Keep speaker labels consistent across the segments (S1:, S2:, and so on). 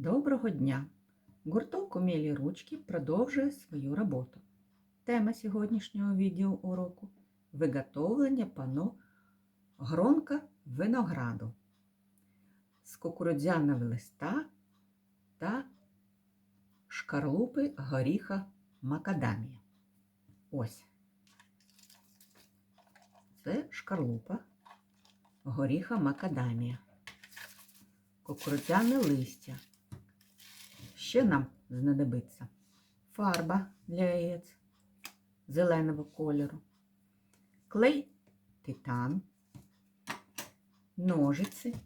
S1: Доброго дня! Гурток «Умілі ручки продовжує свою роботу. Тема сьогоднішнього відеоуроку – виготовлення пано гронка винограду з кукурудзяного листа та шкарлупи горіха макадамія. Ось. Це шкарлупа горіха макадамія. Кукурудзяне листя. Ще нам знадобиться фарба для яєць зеленого кольору, клей титан, ножиці,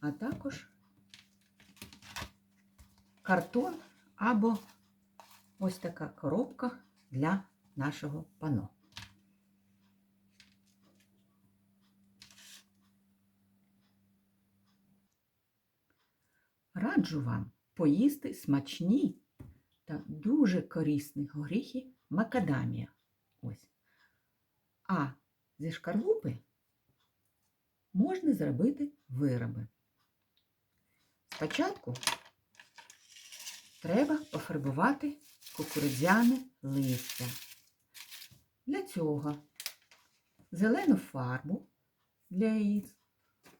S1: а також картон або ось така коробка для нашого пано. Раджу вам поїсти смачні та дуже корисні горіхи макадамія. Ось. А зі шкарлупи можна зробити вироби. Спочатку треба пофарбувати кукурудзяне листя. Для цього зелену фарбу для яєць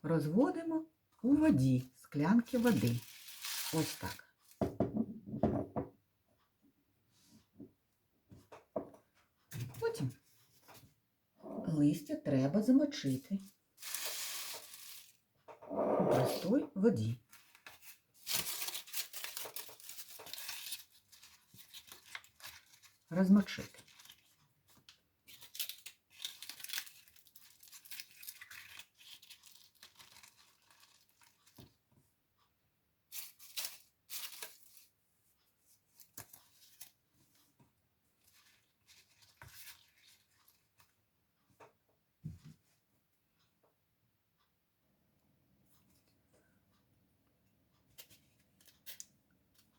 S1: розводимо у воді, склянки води. Ось так. Потім листя треба замочити у простой воді. Розмочити.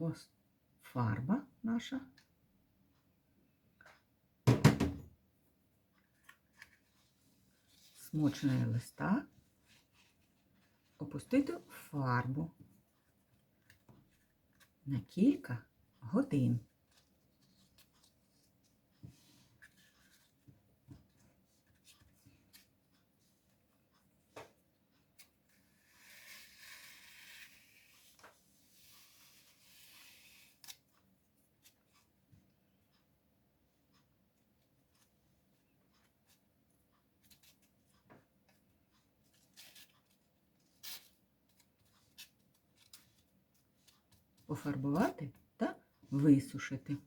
S1: Ось фарба наша. Смоченого листа опустити фарбу на кілька годин. Пофарбувати та висушити.